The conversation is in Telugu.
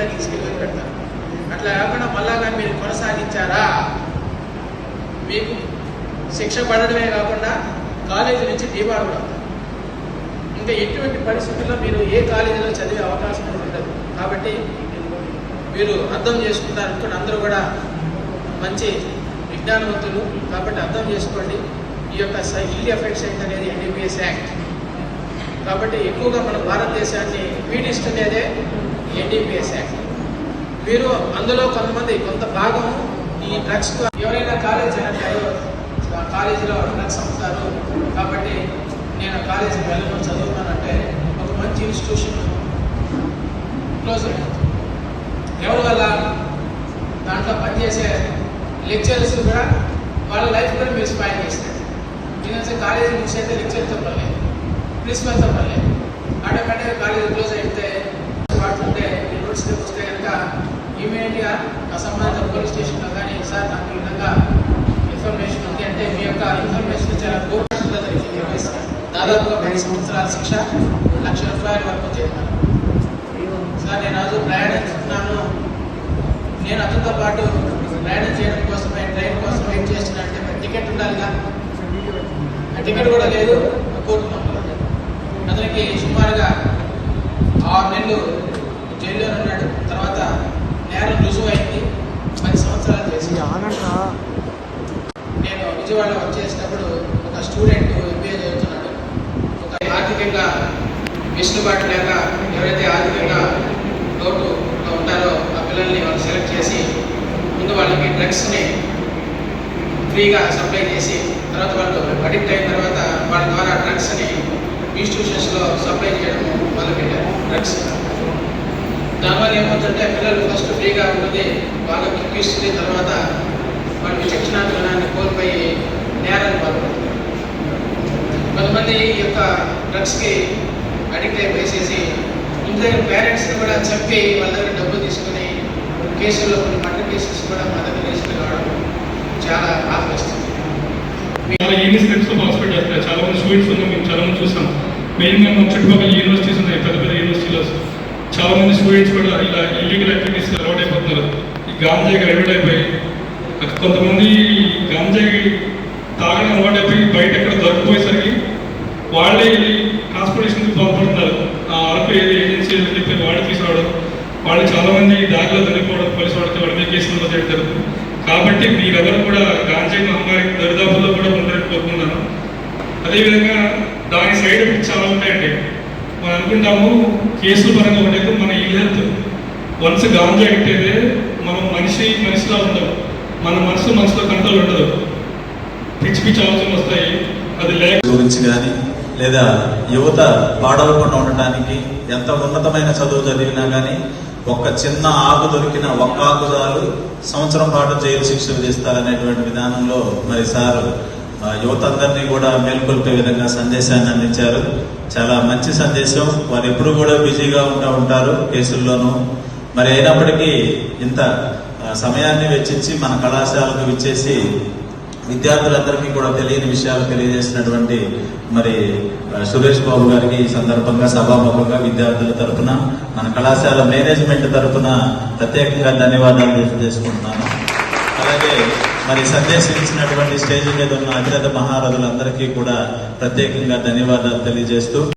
నీట్గా తీసుకెళ్ళి పెడతారు. అట్లా కాకుండా మళ్ళాగా మీరు కొనసాగించారా? మీకు శిక్ష పడడమే కాకుండా కాలేజీ నుంచి దీపాలు కూడా ఇంకా ఎటువంటి పరిస్థితుల్లో మీరు ఏ కాలేజీలో చదివే అవకాశం ఉండదు. కాబట్టి మీరు అర్థం చేసుకుంటారు అనుకుని అందరూ కూడా మంచి విజ్ఞానవంతులు కాబట్టి అర్థం చేసుకోండి. ఈ యొక్క ఇల్ ఎఫెక్ట్స్ యాక్ట్ అనేది ఎన్డీపీఎస్ యాక్ట్ కాబట్టి ఎక్కువగా మన భారతదేశాన్ని పీడిస్తుండేదే ఎన్డీపీఎస్ యాక్ట్ మీరు అందులో కొంతమంది కొంత భాగం ఈ డ్రగ్స్ ఎవరైనా కాలేజ్ అయినట్టు కాలేజీలో డ్రగ్స్ అమ్ముతారు. కాబట్టి నేను కాలేజీకి వెళ్ళను చదువుతానంటే ఒక మంచి ఇన్స్టిట్యూషన్ క్లోజ్ అయిపోతుంది ఎవరి వల్ల? దాంట్లో పనిచేసే లెక్చరర్స్ కూడా వాళ్ళ లైఫ్ కూడా మీరు స్పాయిల్ చేస్తారు. ఎందుకంటే కాలేజీ మిస్ అయితే లెక్చర్ చెప్పలేదు ప్రిన్సిపల్ చెప్పలేదు ఆటోమేటిక్గా కాలేజీ క్లోజ్ పోలీస్ స్టేషన్లో కానీ సార్ నాకు ఈ విధంగా ఇన్ఫర్మేషన్ ఉంది అంటే మీ యొక్క ఇన్ఫర్మేషన్ చాలా గోప్యంగా జరిగింది దాదాపుగా పది సంవత్సరాల శిక్ష లక్ష రూపాయల వరకు చేశాను సార్ నేను రోజు ప్రయాణిస్తున్నాను నేను అతనితో పాటు ప్రయాణం చేయడం కోసమే ట్రైన్ కోసం వెయిట్ చేస్తున్నా అంటే మరి టికెట్ ఉండాలిగా? ఆ టికెట్ కూడా లేదు కోరుతున్నాం అతనికి సుమారుగా ఆరు నెలలు జైల్లో ఉన్నాడు తర్వాత నేరం రుజువు అయింది పది సంవత్సరాలు చేసి నేను విజయవాడ వచ్చేసినప్పుడు ఒక స్టూడెంట్ ఎంబీఏ చదువుతున్నాడు ఒక ఆర్థికంగా వెసులుబాటు లేక ఎవరైతే ఆర్థికంగా లోటులో ఉంటారో ఆ పిల్లల్ని వాళ్ళు సెలెక్ట్ చేసి ముందు వాళ్ళకి డ్రగ్స్ని ఫ్రీగా సప్లై చేసి తర్వాత వాళ్ళు అడిక్ట్ అయిన తర్వాత వాళ్ళ ద్వారా డ్రగ్స్ని ఇన్స్టిట్యూషన్స్లో సప్లై చేయడం మొదలుపెట్టారు. డ్రగ్స్ దానివల్ల ఏమవుతుందంటే పిల్లలు ఫస్ట్ ఫ్రీగా ఉంటుంది బాగా కిక్కిస్తుంది తర్వాత వాళ్ళకి శిక్షణ కొంతమంది ఈ యొక్క డ్రగ్స్కి అడిక్ట్ అయిపోయేసేసి ఇంట్లో పేరెంట్స్ని కూడా చంపి వాళ్ళ దగ్గర డబ్బులు తీసుకుని కేసుల్లో కొన్ని మర్డర్ కేసెస్ కూడా మా దగ్గర రిజిస్టర్ కావడం చాలా ఆపేస్తుంది. చాలా ఎన్ని స్టెప్స్తో పార్టిసిపేట్ చేస్తారు చాలా మంది స్టూడెంట్స్ ఉన్నాం మేము చాలా మంది చూస్తాం. మెయిన్గా మన చుట్టుపక్కల యూనివర్సిటీస్ ఉన్నాయి పెద్ద పెద్ద యూనివర్సిటీలో చాలా మంది స్టూడెంట్స్ కూడా ఇలా ఇల్లీగల్ యాక్టివిటీస్ అలవాటు అయిపోతున్నారు. ఈ గాంజాకి అలవాటు అయిపోయి కొంతమంది గాంజాకి తాగడం అలవాటు అయిపోయి బయట ఎక్కడ వాళ్ళే వెళ్ళి ట్రాన్స్పోర్టేషన్కి పంపుతున్నారు ఆ అరకు ఏది ఏజెన్సీ అని చెప్పి వాళ్ళు తీసుకోవడం వాళ్ళు చాలా మంది దారిలో దొరికిపోవడం పోలీసు వాళ్ళకి వాళ్ళ మీద కేసులు మొదలెడతారు కాబట్టి మీరెవరు కూడా గాంజీ మహమ్మారి దరిదాపుల్లో కూడా ఉండాలని కోరుకున్నాను అదేవిధంగా దాని సైడ్ ఎఫెక్ట్స్ చాలా ఉంటాయండి. మనం అనుకుంటాము కేసుల పరంగా ఉండేది మన ఈ హెల్త్. వన్స్ గాంజా ఎక్కితే మనం మనిషి మనిషిలా ఉండదు మన మనసు మనసులో కంట్రోల్ ఉండదు. పిచ్చి పిచ్చి ఆలోచనలు వస్తాయి. అది లేక గురించి కానీ లేదా యువత పాడవకుండా ఉండటానికి ఎంత ఉన్నతమైన చదువు చదివినా కానీ ఒక్క చిన్న ఆకు దొరికిన ఒక్క ఆకుదాలు సంవత్సరం పాటు జైలు శిక్ష విధిస్తారనేటువంటి విధానంలో మరి సార్ యువత అందరినీ కూడా మేల్కొల్పే విధంగా సందేశాన్ని అందించారు. చాలా మంచి సందేశం. వారు ఎప్పుడు కూడా బిజీగా ఉంటూ ఉంటారు కేసుల్లోనూ. మరి అయినప్పటికీ ఇంత సమయాన్ని వెచ్చించి మన కళాశాలకు విచ్చేసి విద్యార్థులందరికీ కూడా తెలియని విషయాలు తెలియజేసినటువంటి మరి సురేష్ బాబు గారికి ఈ సందర్భంగా సభాముఖంగా విద్యార్థుల తరపున మన కళాశాల మేనేజ్మెంట్ తరపున ప్రత్యేకంగా ధన్యవాదాలు తెలియజేసుకుంటున్నాను. అలాగే మరి సందేశం ఇచ్చినటువంటి స్టేజ్ మీద ఉన్న అతిరథ మహారథులందరికీ కూడా ప్రత్యేకంగా ధన్యవాదాలు తెలియజేస్తూ